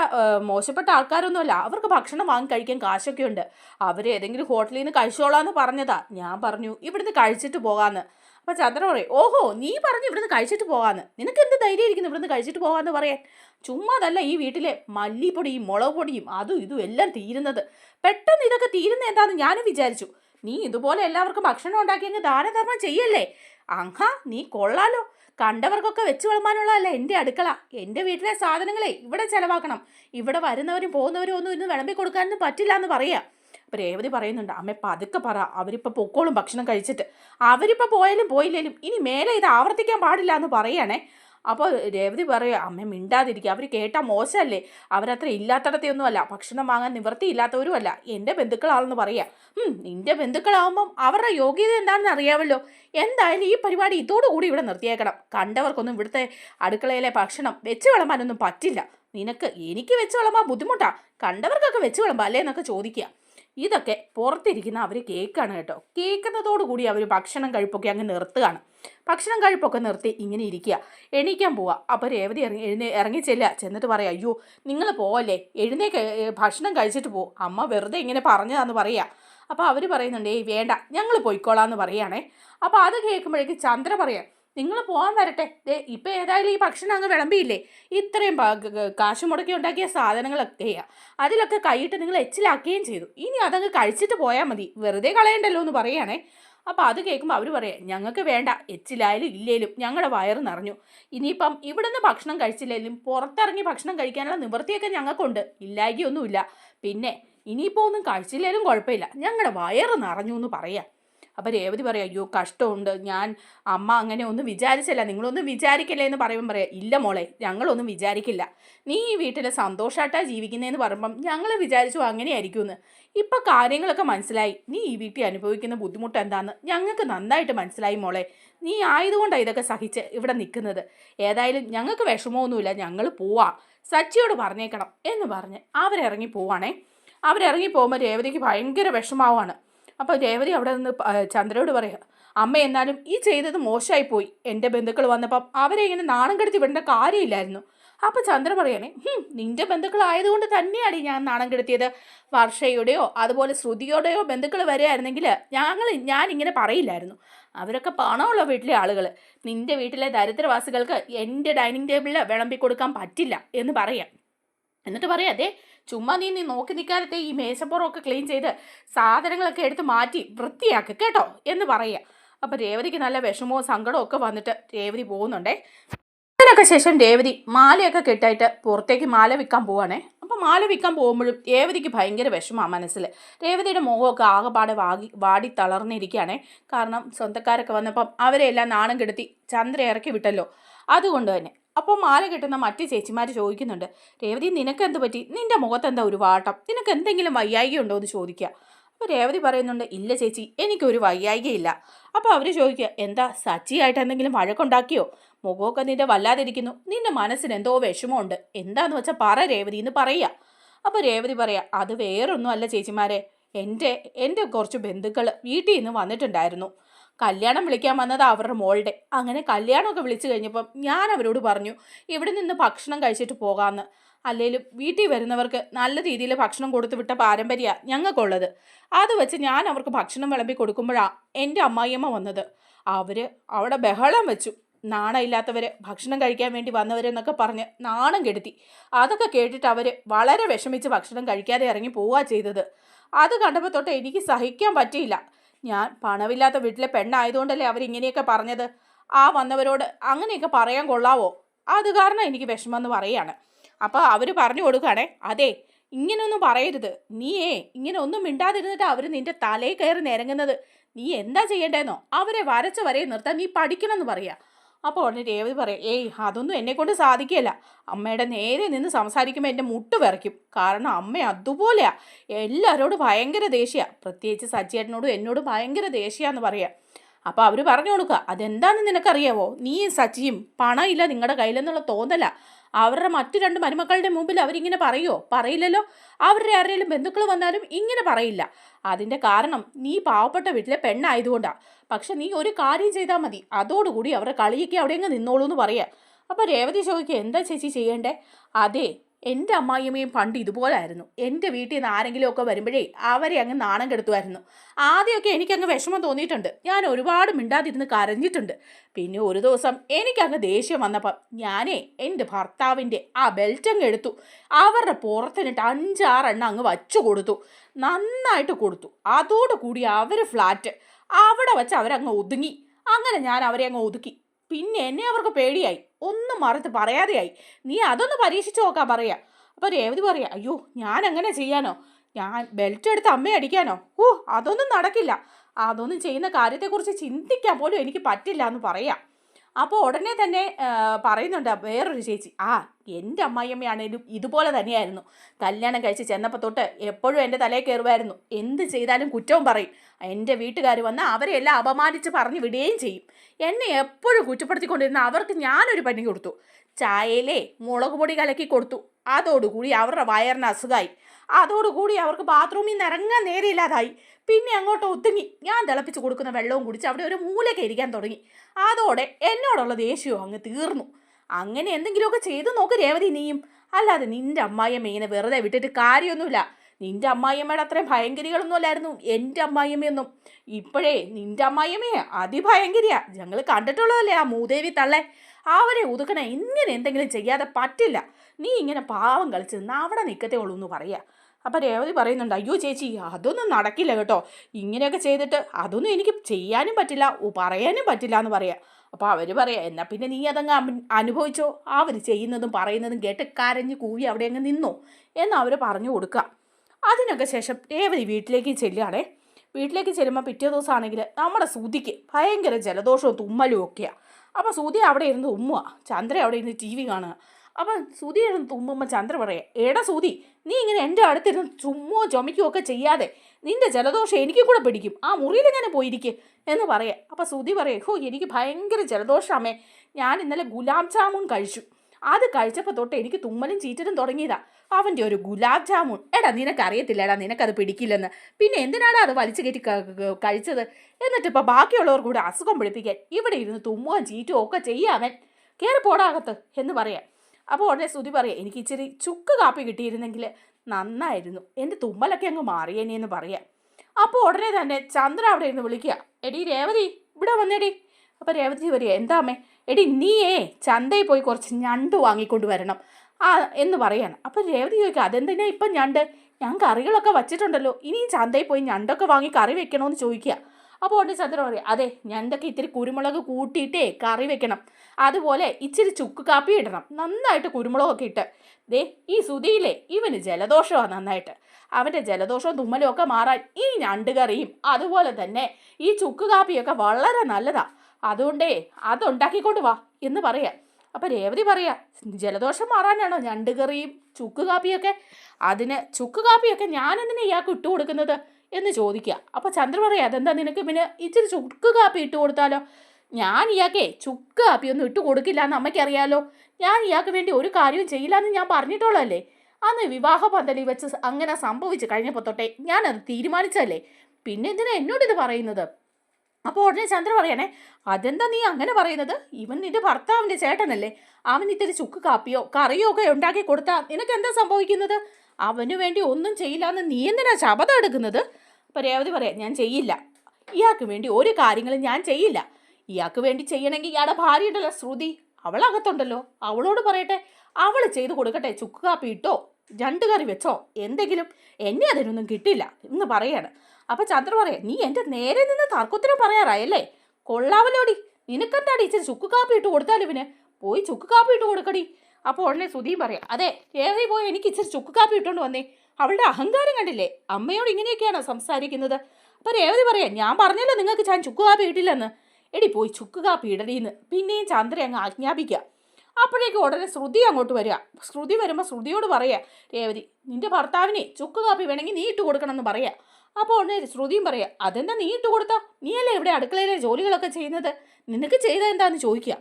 മോശപ്പെട്ട ആൾക്കാരൊന്നുമല്ല. അവർക്ക് ഭക്ഷണം വാങ്ങി കഴിക്കാൻ കാശൊക്കെ ഉണ്ട്. അവർ ഏതെങ്കിലും ഹോട്ടലിൽ നിന്ന് കഴിച്ചോളാന്ന് പറഞ്ഞതാ. ഞാൻ പറഞ്ഞു ഇവിടുന്ന് കഴിച്ചിട്ട് പോകാമെന്ന് അപ്പോൾ ചന്ദ്ര പറയും ഓഹോ നീ പറഞ്ഞു ഇവിടുന്ന് കഴിച്ചിട്ട് പോകാമെന്ന് നിനക്ക് എന്ത് ധൈര്യം ഇരിക്കുന്നു ഇവിടുന്ന് കഴിച്ചിട്ട് പോകാമെന്ന് പറയാൻ? ചുമ്മാതല്ല ഈ വീട്ടിലെ മല്ലിപ്പൊടിയും മുളക് പൊടിയും അതും ഇതും എല്ലാം തീരുന്നത്. പെട്ടെന്ന് ഇതൊക്കെ തീരുന്ന എന്താണെന്ന് ഞാനും വിചാരിച്ചു. നീ ഇതുപോലെ എല്ലാവർക്കും ഭക്ഷണം ഉണ്ടാക്കിയെങ്കിൽ ദാനധർമ്മം ചെയ്യല്ലേ? അങ്ങ നീ കൊള്ളാലോ. കണ്ടവർക്കൊക്കെ വെച്ച് വിളമ്പാനുള്ളതല്ല എന്റെ അടുക്കള. എന്റെ വീട്ടിലെ സാധനങ്ങളെ ഇവിടെ ചെലവാക്കണം. ഇവിടെ വരുന്നവരും പോകുന്നവരും ഒന്നും ഇന്ന് വിളമ്പി കൊടുക്കാനൊന്നും പറ്റില്ല എന്ന് പറയുക അപ്പോൾ രേവതി പറയുന്നുണ്ട് അമ്മ പതുക്കെ പറ. അവരിപ്പോൾ പൊക്കോളും ഭക്ഷണം കഴിച്ചിട്ട്. അവരിപ്പോൾ പോയാലും പോയില്ലേലും ഇനി മേലെ ഇത് ആവർത്തിക്കാൻ പാടില്ല എന്ന് പറയണേ. അപ്പോൾ രേവതി പറയുക അമ്മ മിണ്ടാതിരിക്കുക അവർ കേട്ടാൽ മോശമല്ലേ അവരത്ര ഇല്ലാത്തടത്തെയൊന്നുമല്ല. ഭക്ഷണം വാങ്ങാൻ നിവൃത്തിയില്ലാത്തവരുമല്ല. എന്റെ ബന്ധുക്കളാണെന്ന് പറയാം. നിന്റെ ബന്ധുക്കളാവുമ്പം അവരുടെ യോഗ്യത എന്താണെന്ന് അറിയാമല്ലോ എന്തായാലും ഈ പരിപാടി ഇതോടുകൂടി ഇവിടെ നിർത്തിയേക്കണം. കണ്ടവർക്കൊന്നും ഇവിടുത്തെ അടുക്കളയിലെ ഭക്ഷണം വെച്ച് വിളമ്പാനൊന്നും പറ്റില്ല. നിനക്ക് എനിക്ക് വെച്ച് വിളമ്പാൻ ബുദ്ധിമുട്ടാണ് കണ്ടവർക്കൊക്കെ വെച്ച് വിളമ്പാം അല്ലേ എന്നൊക്കെ ചോദിക്കുക ഇതൊക്കെ പുറത്തിരിക്കുന്ന അവർ കേൾക്കുകയാണ് കേട്ടോ. കേൾക്കുന്നതോടുകൂടി അവർ ഭക്ഷണം കഴിപ്പൊക്കെ അങ്ങ് നിർത്തുകയാണ്. ഭക്ഷണം കഴിപ്പൊക്കെ നിർത്തി ഇങ്ങനെ ഇരിക്കുക. എണീക്കാൻ പോവുക. അപ്പോൾ രേവതി ഇറങ്ങി എഴുന്നേ ഇറങ്ങി ചെല്ല ചെന്നിട്ട് പറയാം അയ്യോ നിങ്ങൾ പോവല്ലേ? എഴുന്നേ ഭക്ഷണം കഴിച്ചിട്ട് പോ. അമ്മ വെറുതെ ഇങ്ങനെ പറഞ്ഞതാന്ന് പറയുക അപ്പോൾ അവർ പറയുന്നുണ്ട് ഏയ് വേണ്ട. ഞങ്ങൾ പോയിക്കോളാം എന്ന് പറയുകയാണേ. അപ്പോൾ അത് കേൾക്കുമ്പോഴേക്ക് ചന്ദ്ര പറയാം നിങ്ങൾ പോകാൻ വരട്ടെ. ദേ ഇപ്പം ഏതായാലും ഈ ഭക്ഷണം അങ്ങ് വിളമ്പിയില്ലേ? ഇത്രയും കാശ് മുടക്കി ഉണ്ടാക്കിയ സാധനങ്ങളൊക്കെയാ അതിലൊക്കെ കൈയിട്ട് നിങ്ങൾ എച്ചിലാക്കുകയും ചെയ്തു. ഇനി അതങ്ങ് കഴിച്ചിട്ട് പോയാൽ മതി. വെറുതെ കളയണ്ടല്ലോ എന്ന് പറയുകയാണേ. അപ്പോൾ അത് കേൾക്കുമ്പോൾ അവർ പറയാം ഞങ്ങൾക്ക് വേണ്ട. എച്ചിലായാലും ഇല്ലേലും ഞങ്ങളുടെ വയറ് നിറഞ്ഞു. ഇനിയിപ്പം ഇവിടുന്ന് ഭക്ഷണം കഴിച്ചില്ലെങ്കിലും പുറത്തിറങ്ങി ഭക്ഷണം കഴിക്കാനുള്ള നിവൃത്തിയൊക്കെ ഞങ്ങൾക്കുണ്ട്. ഇല്ലായികയൊന്നുമില്ല. പിന്നെ ഇനിയിപ്പോൾ ഒന്നും കഴിച്ചില്ലേലും കുഴപ്പമില്ല. ഞങ്ങളുടെ വയറ് നിറഞ്ഞു എന്ന് പറയാം. അപ്പോൾ രേവതി പറയാം അയ്യോ കഷ്ടമുണ്ട്. ഞാൻ അമ്മ അങ്ങനെ ഒന്നും വിചാരിച്ചല്ല. നിങ്ങളൊന്നും വിചാരിക്കില്ലേ? എന്ന് പറയുമ്പം പറയാം ഇല്ല മോളെ ഞങ്ങളൊന്നും വിചാരിക്കില്ല. നീ ഈ വീട്ടിൽ സന്തോഷമായിട്ടാണ് ജീവിക്കുന്നതെന്ന് പറയുമ്പം ഞങ്ങൾ വിചാരിച്ചു അങ്ങനെയായിരിക്കുമെന്ന് ഇപ്പം കാര്യങ്ങളൊക്കെ മനസ്സിലായി. നീ ഈ വീട്ടിൽ അനുഭവിക്കുന്ന ബുദ്ധിമുട്ട് എന്താണെന്ന് ഞങ്ങൾക്ക് നന്നായിട്ട് മനസ്സിലായി മോളെ. നീ ആയതുകൊണ്ടാണ് ഇതൊക്കെ സഹിച്ച് ഇവിടെ നിൽക്കുന്നത്. ഏതായാലും ഞങ്ങൾക്ക് വിഷമമൊന്നുമില്ല. ഞങ്ങൾ പോവാം. സച്ചിയോട് പറഞ്ഞേക്കണം എന്ന് പറഞ്ഞ് അവരിറങ്ങി പോവാണേ. അവരിറങ്ങി പോകുമ്പോൾ രേവതിക്ക് ഭയങ്കര വിഷമാവാണ് അപ്പോൾ രേവതി അവിടെ നിന്ന് ചന്ദ്രയോട് പറയുക അമ്മ എന്നാലും ഈ ചെയ്തത് മോശമായിപ്പോയി എന്റെ ബന്ധുക്കൾ വന്നപ്പം അവരെ ഇങ്ങനെ നാണം കെടുത്തി വിടേണ്ട കാര്യമില്ലായിരുന്നു. അപ്പോൾ ചന്ദ്ര പറയണേ നിന്റെ നിന്റെ ബന്ധുക്കളായതുകൊണ്ട് തന്നെയാണ് ഞാൻ നാണം കെടുത്തിയത്. വർഷയുടെയോ അതുപോലെ ശ്രുതിയോടെയോ ബന്ധുക്കൾ വരികയായിരുന്നെങ്കിൽ ഞങ്ങൾ ഞാൻ ഇങ്ങനെ പറയില്ലായിരുന്നു. അവരൊക്കെ പണമുള്ള വീട്ടിലെ ആളുകൾ നിന്റെ വീട്ടിലെ ദരിദ്രവാസികൾക്ക് എന്റെ ഡൈനിങ് ടേബിളിൽ വിളമ്പി കൊടുക്കാൻ പറ്റില്ല എന്ന് പറയാം. എന്നിട്ട് പറയാം അതെ ചുമ്മാ നീ നീ നോക്കി നിൽക്കാനത്തെ ഈ മേശപ്പുറമൊക്കെ ക്ലീൻ ചെയ്ത് സാധനങ്ങളൊക്കെ എടുത്ത് മാറ്റി വൃത്തിയാക്ക് കേട്ടോ എന്ന് പറയുക. അപ്പം രേവതിക്ക് നല്ല വിഷമവും സങ്കടവും ഒക്കെ വന്നിട്ട് രേവതി പോകുന്നുണ്ടേ. അതിനൊക്കെ ശേഷം രേവതി മാലയൊക്കെ കെട്ടായിട്ട് പുറത്തേക്ക് മാല വിൽക്കാൻ പോവാണേ. അപ്പം മാല വിൽക്കാൻ പോകുമ്പോഴും രേവതിക്ക് ഭയങ്കര വിഷമമാണ് മനസ്സിൽ. രേവതിയുടെ മുഖമൊക്കെ ആകെപ്പാടെ വാകി വാടി തളർന്നിരിക്കുകയാണേ. കാരണം സ്വന്തക്കാരൊക്കെ വന്നപ്പം അവരെല്ലാം നാണം കെടുത്തി ചന്ദ്ര ഇറക്കി വിട്ടല്ലോ. അതുകൊണ്ട് തന്നെ അപ്പോൾ മാല കിട്ടുന്ന മറ്റ് ചേച്ചിമാർ ചോദിക്കുന്നുണ്ട് രേവതി നിനക്ക് എന്ത് പറ്റി? നിന്റെ മുഖത്തെന്താ ഒരു വാട്ടം? നിനക്ക് എന്തെങ്കിലും വയ്യായിക ഉണ്ടോ എന്ന് ചോദിക്കുക. അപ്പോൾ രേവതി പറയുന്നുണ്ട് ഇല്ല ചേച്ചി എനിക്കൊരു വയ്യായികയില്ല അപ്പോൾ അവർ ചോദിക്കുക എന്താ സച്ചിയായിട്ട് എന്തെങ്കിലും വഴക്കുണ്ടാക്കിയോ? മുഖമൊക്കെ നിന്റെ വല്ലാതിരിക്കുന്നു. നിന്റെ മനസ്സിന് എന്തോ വിഷമമുണ്ട്. എന്താന്ന് വെച്ചാൽ പറ രേവതി എന്ന് പറയുക. അപ്പോൾ രേവതി പറയാ അത് വേറൊന്നും അല്ല ചേച്ചിമാരെ. എന്റെ എന്റെ കുറച്ച് ബന്ധുക്കൾ വീട്ടിൽ നിന്ന് വന്നിട്ടുണ്ടായിരുന്നു. കല്യാണം വിളിക്കാൻ വന്നത് അവരുടെ മോളുടെ. അങ്ങനെ കല്യാണമൊക്കെ വിളിച്ചു കഴിഞ്ഞപ്പം ഞാൻ അവരോട് പറഞ്ഞു ഇവിടെ നിന്ന് ഭക്ഷണം കഴിച്ചിട്ട് പോകാമെന്ന്? അല്ലെങ്കിലും വീട്ടിൽ വരുന്നവർക്ക് നല്ല രീതിയിൽ ഭക്ഷണം കൊടുത്തു വിട്ട പാരമ്പര്യമാണ് ഞങ്ങൾക്കുള്ളത്. അത് വെച്ച് ഞാൻ അവർക്ക് ഭക്ഷണം വിളമ്പി കൊടുക്കുമ്പോഴാണ് എന്റെ അമ്മായിയമ്മ വന്നത്. അവർ അവിടെ ബഹളം വെച്ചു. നാണമില്ലാത്തവർ ഭക്ഷണം കഴിക്കാൻ വേണ്ടി വന്നവരെന്നൊക്കെ പറഞ്ഞ് നാണം കെടുത്തി. അതൊക്കെ കേട്ടിട്ട് അവർ വളരെ വിഷമിച്ച് ഭക്ഷണം കഴിക്കാതെ ഇറങ്ങി പോവുക ചെയ്തത്. അത് കണ്ടപ്പോൾ തൊട്ട് എനിക്ക് സഹിക്കാൻ പറ്റിയില്ല. ഞാൻ പണമില്ലാത്ത വീട്ടിലെ പെണ്ണായതുകൊണ്ടല്ലേ അവരിങ്ങനെയൊക്കെ പറഞ്ഞത്? ആ വന്നവരോട് അങ്ങനെയൊക്കെ പറയാൻ കൊള്ളാവോ? അത് കാരണം എനിക്ക് വിഷമമെന്ന് പറയാണ് അപ്പോൾ അവർ പറഞ്ഞു കൊടുക്കുകയാണേ അതെ ഇങ്ങനെയൊന്നും പറയരുത്. നീയേ ഇങ്ങനെ ഒന്നും മിണ്ടാതിരുന്നിട്ട് അവർ നിന്റെ തലയിൽ കയറി നിരങ്ങുന്നത്. നീ എന്താ ചെയ്യേണ്ടതെന്നോ? അവരെ വരച്ച വരെ നിർത്താൻ നീ പഠിക്കണമെന്ന് പറയാ. അപ്പോൾ ഉടനെ രേവതി പറയും ഏയ് അതൊന്നും എന്നെക്കൊണ്ട് സാധിക്കുകയില്ല. അമ്മയുടെ നേരെ നിന്ന് സംസാരിക്കുമ്പോൾ എന്റെ മുട്ട് വിറയ്ക്കും. കാരണം അമ്മ അതുപോലെയാ. എല്ലാവരോടും ഭയങ്കര ദേഷ്യമാണ് പ്രത്യേകിച്ച് സജ്ജേട്ടനോടും എന്നോടും ഭയങ്കര ദേഷ്യമാണെന്ന് പറയാം. അപ്പോൾ അവർ പറഞ്ഞു കൊടുക്കുക അതെന്താണെന്ന് നിനക്കറിയാവോ? നീ സച്ചിയും പണമില്ല നിങ്ങളുടെ കയ്യിലെന്നുള്ള തോന്നല. അവരുടെ മറ്റു രണ്ട് മരുമക്കളുടെ മുമ്പിൽ അവരിങ്ങനെ പറയുമോ പറയില്ലല്ലോ. അവരുടെ ആരെങ്കിലും ബന്ധുക്കൾ വന്നാലും ഇങ്ങനെ പറയില്ല. അതിന്റെ കാരണം നീ പാവപ്പെട്ട വീട്ടിലെ പെണ്ണായതുകൊണ്ടാണ് പക്ഷെ നീ ഒരു കാര്യം ചെയ്താൽ മതി. അതോടുകൂടി അവരുടെ കളിയൊക്കെ അവിടെ നിന്നോളൂ എന്ന് പറയാം. അപ്പോൾ രേവതി ചോദിക്കുക എന്താ ചേച്ചി ചെയ്യേണ്ടേ? അതെ എന്റെ അമ്മായിയമ്മയും പണ്ട് ഇതുപോലായിരുന്നു. എന്റെ വീട്ടിൽ നിന്ന് ആരെങ്കിലുമൊക്കെ വരുമ്പോഴേ അവരെ അങ്ങ് നാണം കെടുത്തുമായിരുന്നു. ആദ്യമൊക്കെ എനിക്കങ്ങ് വിഷമം തോന്നിയിട്ടുണ്ട്. ഞാൻ ഒരുപാട് മിണ്ടാതിരുന്ന് കരഞ്ഞിട്ടുണ്ട്. പിന്നെ ഒരു ദിവസം എനിക്കങ്ങ് ദേഷ്യം വന്നപ്പം ഞാനേ എന്റെ ഭർത്താവിന്റെ ആ ബെൽറ്റ് അങ്ങ് എടുത്തു. അവരുടെ പുറത്തിനിട്ട് അഞ്ചാറെണ്ണം അങ്ങ് വച്ചു കൊടുത്തു. നന്നായിട്ട് കൊടുത്തു. അതോടുകൂടി അവർ ഫ്ലാറ്റ് അവിടെ വച്ച് അവരങ്ങ് ഒതുങ്ങി. അങ്ങനെ ഞാൻ അവരെ അങ്ങ് ഒതുക്കി. പിന്നെ എന്നെ അവർക്ക് പേടിയായി. ഒന്നും മറുത്ത് പറയാതെയായി. നീ അതൊന്ന് പരീക്ഷിച്ച് നോക്കാൻ പറയാ. അപ്പോൾ രേവതി പറയാ അയ്യോ ഞാൻ എങ്ങനെ ചെയ്യാനോ? ഞാൻ ബെൽറ്റ് എടുത്ത് അമ്മയെ അടിക്കാനോ? ഓ അതൊന്നും നടക്കില്ല. അതൊന്നും ചെയ്യുന്ന കാര്യത്തെക്കുറിച്ച് ചിന്തിക്കാൻ പോലും എനിക്ക് പറ്റില്ല എന്ന് പറയാം. അപ്പോൾ ഉടനെ തന്നെ പറയുന്നുണ്ട് വേറൊരു ചേച്ചി ആ എന്റെ അമ്മായിയമ്മയാണേലും ഇതുപോലെ തന്നെയായിരുന്നു. കല്യാണം കഴിച്ച് ചെന്നപ്പോൾ തൊട്ട് എപ്പോഴും എന്റെ തലയിൽ കയറുമായിരുന്നു എന്ത് ചെയ്താലും കുറ്റവും പറയും. എന്റെ വീട്ടുകാർ വന്ന് അവരെ എല്ലാം അപമാനിച്ച് പറഞ്ഞു വിടുകയും ചെയ്യും. എന്നെ എപ്പോഴും കുറ്റപ്പെടുത്തിക്കൊണ്ടിരുന്ന അവർക്ക് ഞാനൊരു പണി കൊടുത്തു. ചായയിലെ മുളക് പൊടി കലക്കി കൊടുത്തു. അതോടുകൂടി അവരുടെ വയറിന് അസുഖമായി അതോടുകൂടി അവർക്ക് ബാത്റൂമിൽ നിന്ന് ഇറങ്ങാൻ നേരെയില്ലാതായി പിന്നെ അങ്ങോട്ട് ഒത്തുങ്ങി ഞാൻ തിളപ്പിച്ച് കൊടുക്കുന്ന വെള്ളവും കുടിച്ച് അവിടെ ഒരു മൂലയ്ക്ക് ഇരിക്കാൻ തുടങ്ങി. അതോടെ എന്നോടുള്ള ദേഷ്യവും അങ്ങ് തീർന്നു. അങ്ങനെ എന്തെങ്കിലുമൊക്കെ ചെയ്തു നോക്ക് രേവതി നീയും. അല്ലാതെ നിന്റെ അമ്മായിയമ്മ ഇങ്ങനെ വെറുതെ വിട്ടിട്ട് കാര്യമൊന്നുമില്ല. നിന്റെ അമ്മായിയമ്മയുടെ അത്രയും ഭയങ്കരികളൊന്നും അല്ലായിരുന്നു. എന്റെ അമ്മായിയമ്മയൊന്നും. ഇപ്പോഴേ നിന്റെ അമ്മായിയമ്മയെ അതിഭയങ്കരിയാ. ഞങ്ങൾ കണ്ടിട്ടുള്ളതല്ലേ ആ മൂദേവി തള്ളെ. അവരെ ഒതുക്കണ ഇങ്ങനെ എന്തെങ്കിലും ചെയ്യാതെ പറ്റില്ല. നീ ഇങ്ങനെ പാവം കളിച്ച് നിന്ന് അവിടെ നിൽക്കത്തേ ഉള്ളൂ എന്ന് പറയുക അപ്പം രേവതി പറയുന്നുണ്ട് അയ്യോ ചേച്ചി അതൊന്നും നടക്കില്ല കേട്ടോ. ഇങ്ങനെയൊക്കെ ചെയ്തിട്ട് അതൊന്നും എനിക്ക് ചെയ്യാനും പറ്റില്ല പറയാനും പറ്റില്ല എന്ന് പറയാം. അപ്പോൾ അവർ പറയാം എന്നാൽ പിന്നെ നീ അതങ്ങ് അനുഭവിച്ചോ. അവർ ചെയ്യുന്നതും പറയുന്നതും കേട്ട് കരഞ്ഞ് കൂവി അവിടെ അങ്ങ് നിന്നോ. എന്ന് അവർ പറഞ്ഞു കൊടുക്കുക അതിനൊക്കെ ശേഷം രേവതി വീട്ടിലേക്ക് ചെല്ലുകയാണേ. വീട്ടിലേക്ക് ചെല്ലുമ്പോൾ പിറ്റേ ദിവസമാണെങ്കിൽ നമ്മുടെ ശ്രുതിക്ക് ഭയങ്കര ജലദോഷവും തുമ്മലും ഒക്കെയാണ് അപ്പോൾ സൂതി അവിടെ ഇരുന്ന് ഉമ്മുക ചന്ദ്ര അവിടെ ഇരുന്ന് ടി വി കാണുക. അപ്പം സൂതി ഇരുന്ന് തുമ്മുമ്പോൾ ചന്ദ്ര പറയാം എടാ സൂതി നീ ഇങ്ങനെ എന്റെ അടുത്തിരുന്ന് ചുമ്മോ ചുമയ്ക്കുകയോ ഒക്കെ ചെയ്യാതെ നിന്റെ ജലദോഷം എനിക്ക് കൂടെ പിടിക്കും. ആ മുറിയിൽ ഇങ്ങനെ പോയിരിക്കുക എന്ന് പറയാം. അപ്പം സുധി പറയുക ഹോ എനിക്ക് ഭയങ്കര ജലദോഷമേ ഞാൻ ഇന്നലെ ഗുലാബ് ജാമുൻ കഴിച്ചു. അത് കഴിച്ചപ്പോൾ തൊട്ട് എനിക്ക് തുമ്മലും ചീറ്റലും തുടങ്ങിയതാ. അവന്റെ ഒരു ഗുലാബ് ജാമുൻ. എടാ നിനക്കറിയത്തില്ല എടാ നിനക്കത് പിടിക്കില്ലെന്ന്. പിന്നെ എന്തിനാടാ അത് വലിച്ചു കയറ്റി കഴിച്ചത്? എന്നിട്ട് ഇപ്പോൾ ബാക്കിയുള്ളവർ കൂടെ അസുഖം പിടിപ്പിക്കാൻ ഇവിടെ ഇരുന്ന് തുമ്മുകയും ചീറ്റുകയും ഒക്കെ ചെയ്യാവൻ കയറി പോടാകത്ത് എന്ന് പറയാം. അപ്പോൾ ഉടനെ സ്തുതി പറയാം എനിക്ക് ഇച്ചിരി ചുക്ക് കാപ്പി കിട്ടിയിരുന്നെങ്കിൽ നന്നായിരുന്നു. എന്റെ തുമ്മലൊക്കെ അങ്ങ് മാറിയേനെ എന്ന് പറയാം. അപ്പോൾ ഉടനെ തന്നെ ചന്ദ്ര അവിടെ ഇരുന്ന് വിളിക്കുക. എടി രേവതി ഇവിടെ വന്നേടി. അപ്പോൾ രേവതി വരിക എന്താ എടി നീയേ ചന്തയിൽ പോയി കുറച്ച് ഞണ്ട് വാങ്ങിക്കൊണ്ട് വരണം. ആ എന്ന് പറയാണ്. അപ്പോൾ രേവതി ചോദിക്കുക അതെന്തിനാ ഇപ്പം ഞണ്ട്? ഞാൻ കറികളൊക്കെ വച്ചിട്ടുണ്ടല്ലോ. ഇനി ചന്തയിൽ പോയി ഞണ്ടൊക്കെ വാങ്ങി കറി വെക്കണമെന്ന് ചോദിക്കുക. അപ്പോൾ ഉടനെ ചന്ദ്രൻ പറയും അതെ ഞണ്ടൊക്കെ ഇത്തിരി കുരുമുളക് കൂട്ടിയിട്ടേ കറി വെക്കണം. അതുപോലെ ഇച്ചിരി ചുക്ക് കാപ്പി ഇടണം. നന്നായിട്ട് കുരുമുളകൊക്കെ ഇട്ട്. ദേ ഈ സുതിയിലെ ഇവന് ജലദോഷമാണ് നന്നായിട്ട്. അവന്റെ ജലദോഷവും തുമ്മലും ഒക്കെ മാറാൻ ഈ ഞണ്ടുകറിയും അതുപോലെ തന്നെ ഈ ചുക്ക് കാപ്പിയൊക്കെ വളരെ നല്ലതാ. അതുകൊണ്ടേ അതുണ്ടാക്കിക്കൊണ്ട് വാ എന്ന് പറയാ. അപ്പം രേവതി പറയാ ജലദോഷം മാറാനാണോ ഞണ്ട് കറിയും ചുക്ക് കാപ്പിയൊക്കെ? അതിന് ചുക്ക് കാപ്പിയൊക്കെ ഞാൻ എന്തിനാ ഇയാൾക്ക് ഇട്ട് കൊടുക്കുന്നത്? എന്ന് ചോദിക്കുക അപ്പം ചന്ദ്ര പറയാ അതെന്താ നിനക്ക് പിന്നെ ഇച്ചിരി ചുക്ക് കാപ്പി ഇട്ട് കൊടുത്താലോ? ഞാൻ ഇയാൾക്കേ ചുക്ക് കാപ്പി ഒന്നും ഇട്ട് കൊടുക്കില്ല എന്ന് അമ്മയ്ക്കറിയാലോ. ഞാൻ ഇയാൾക്ക് വേണ്ടി ഒരു കാര്യവും ചെയ്യില്ല എന്ന് ഞാൻ പറഞ്ഞിട്ടുള്ളതല്ലേ? അന്ന് വിവാഹ പന്തലി വെച്ച് അങ്ങനെ സംഭവിച്ചു കഴിഞ്ഞപ്പോൾ തൊട്ടേ ഞാനത് തീരുമാനിച്ചല്ലേ പിന്നെ എന്തിനാ എന്നോട് ഇത് പറയുന്നത്? അപ്പോൾ ഉടനെ ചന്ദ്ര പറയണേ അതെന്താ നീ അങ്ങനെ പറയുന്നത്? ഇവൻ നിന്റെ ഭർത്താവിന്റെ ചേട്ടനല്ലേ. അവൻ ഇത്തിരി ചുക്ക് കാപ്പിയോ കറിയോ ഒക്കെ ഉണ്ടാക്കി കൊടുത്താൽ നിനക്ക് എന്താ സംഭവിക്കുന്നത്? അവന് വേണ്ടി ഒന്നും ചെയ്യില്ല എന്ന് നീ എന്തിനാ ശപഥം എടുക്കുന്നത്? അപ്പോൾ രേവതി പറയാം ഞാൻ ചെയ്യില്ല. ഇയാൾക്ക് വേണ്ടി ഒരു കാര്യങ്ങളും ഞാൻ ചെയ്യില്ല. ഇയാൾക്ക് വേണ്ടി ചെയ്യണമെങ്കിൽ ഇയാളുടെ ഭാര്യ ഉണ്ടല്ലോ ശ്രുതി. അവളകത്തുണ്ടല്ലോ അവളോട് പറയട്ടെ അവൾ ചെയ്തു കൊടുക്കട്ടെ ചുക്ക് കാപ്പി ഇട്ടോ രണ്ട് കറി വെച്ചോ എന്തെങ്കിലും. എന്നെ അതിനൊന്നും കിട്ടില്ല എന്ന് പറയാണ്. അപ്പൊ ചന്ദ്ര പറയാം നീ എന്റെ നേരെ നിന്ന് തർക്കുത്തരം പറയാറായല്ലേ കൊള്ളാവല്ലോടി. നിനക്കെന്താടി ഇച്ചിരി ചുക്ക് കാപ്പി ഇട്ട് കൊടുത്താൽ ഇവന് പോയി ചുക്ക് കാപ്പി ഇട്ട് കൊടുക്കടി. അപ്പോൾ ഉടനെ സുധീം പറയാം അതെ ഏറെ പോയി എനിക്ക് ഇച്ചിരി ചുക്ക് കാപ്പി ഇട്ടുകൊണ്ട് വന്നേ. അവളുടെ അഹങ്കാരം കണ്ടില്ലേ? അമ്മയോട് ഇങ്ങനെയൊക്കെയാണോ സംസാരിക്കുന്നത്? അപ്പോൾ രേവതി പറയാം ഞാൻ പറഞ്ഞല്ലോ നിങ്ങൾക്ക് ഞാൻ ചുക്ക് കാപ്പി ഇട്ടില്ലെന്ന്. എടി പോയി ചുക്ക് കാപ്പി ഇടടീന്ന്. പിന്നെയും ചന്ദ്ര അങ്ങ് ആജ്ഞാപിക്കുക അപ്പോഴേക്കും ഉടനെ ശ്രുതി അങ്ങോട്ട് വരിക. ശ്രുതി വരുമ്പോൾ ശ്രുതിയോട് പറയാ രേവതി നിന്റെ ഭർത്താവിനെ ചുക്ക് കാപ്പി വേണമെങ്കിൽ നീ ഇട്ട് കൊടുക്കണം എന്ന് പറയാ. അപ്പോൾ ഉടനെ ശ്രുതിയും പറയാ അതെന്താ നീ ഇട്ട് കൊടുത്താ? നീയല്ലേ ഇവിടെ അടുക്കളയിലെ ജോലികളൊക്കെ ചെയ്യുന്നത്? നിനക്ക് ചെയ്ത എന്താന്ന് ചോദിക്കുക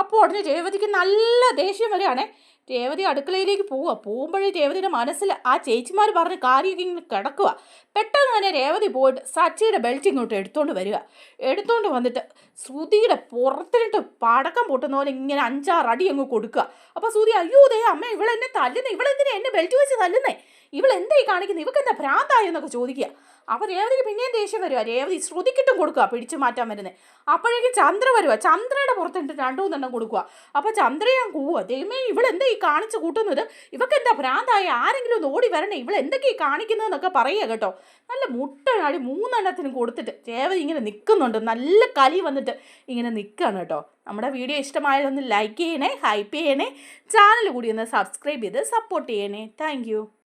അപ്പോൾ ഉടനെ രേവതിക്ക് നല്ല ദേഷ്യം വരികയാണേ. രേവതി അടുക്കളയിലേക്ക് പോവുക. പോകുമ്പോഴേ രേവതിയുടെ മനസ്സിൽ ആ ചേച്ചിമാർ പറഞ്ഞ കാര്യമൊക്കെ ഇങ്ങനെ കിടക്കുക. പെട്ടെന്ന് തന്നെ രേവതി പോയിട്ട് സച്ചിയുടെ ബെൽറ്റ് ഇങ്ങോട്ട് എടുത്തുകൊണ്ട് വരിക. എടുത്തുകൊണ്ട് വന്നിട്ട് ശ്രുതിയുടെ പുറത്തിട്ട് പടക്കം പൊട്ടുന്ന പോലെ ഇങ്ങനെ അഞ്ചാറ് അടി അങ്ങ് കൊടുക്കുക. അപ്പോൾ ശ്രുതി അയ്യോ ദേ അമ്മ ഇവളെന്നെ തല്ലുന്നേ. ഇവളെന്തിനാ എന്നെ ബെൽറ്റ് വെച്ച് തല്ലുന്നേ? ഇവൾ എന്തായി കാണിക്കുന്നത് ഇവക്ക് എന്താ ഭ്രാന്തായോ എന്നൊക്കെ ചോദിക്കുക. അപ്പോൾ രേവതിക്ക് പിന്നെയും ദേഷ്യം വരിക രേവതി ശ്രുതിക്കിട്ടും കൊടുക്കുക പിടിച്ചു മാറ്റാൻ വരുന്നത് അപ്പോഴേക്കും ചന്ദ്ര വരുക ചന്ദ്രയുടെ പുറത്തിട്ട് രണ്ടു മൂന്നെണ്ണം കൊടുക്കുക അപ്പോൾ ചന്ദ്രയാൻ കൂവുക ദൈവമേ ഇവളെന്താ ഈ കാണിച്ചു കൂട്ടുന്നത്? ഇവക്ക് എന്താ ഭ്രാന്തായി? ആരെങ്കിലും ഒന്ന് ഓടി വരണേ. ഇവൾ എന്തൊക്കെ ഈ കാണിക്കുന്നതെന്നൊക്കെ പറയുക കേട്ടോ. നല്ല മുട്ടനാടി മൂന്നെണ്ണത്തിനും കൊടുത്തിട്ട് രേവതി ഇങ്ങനെ നിൽക്കുന്നുണ്ട് നല്ല കലി വന്നിട്ട് ഇങ്ങനെ നിൽക്കുകയാണ് കേട്ടോ. നമ്മുടെ വീഡിയോ ഇഷ്ടമായതൊന്ന് ലൈക്ക് ചെയ്യണേ ഹൈപ്പ് ചെയ്യണേ. ചാനൽ കൂടി ഒന്ന് സബ്സ്ക്രൈബ് ചെയ്ത് സപ്പോർട്ട് ചെയ്യണേ. താങ്ക്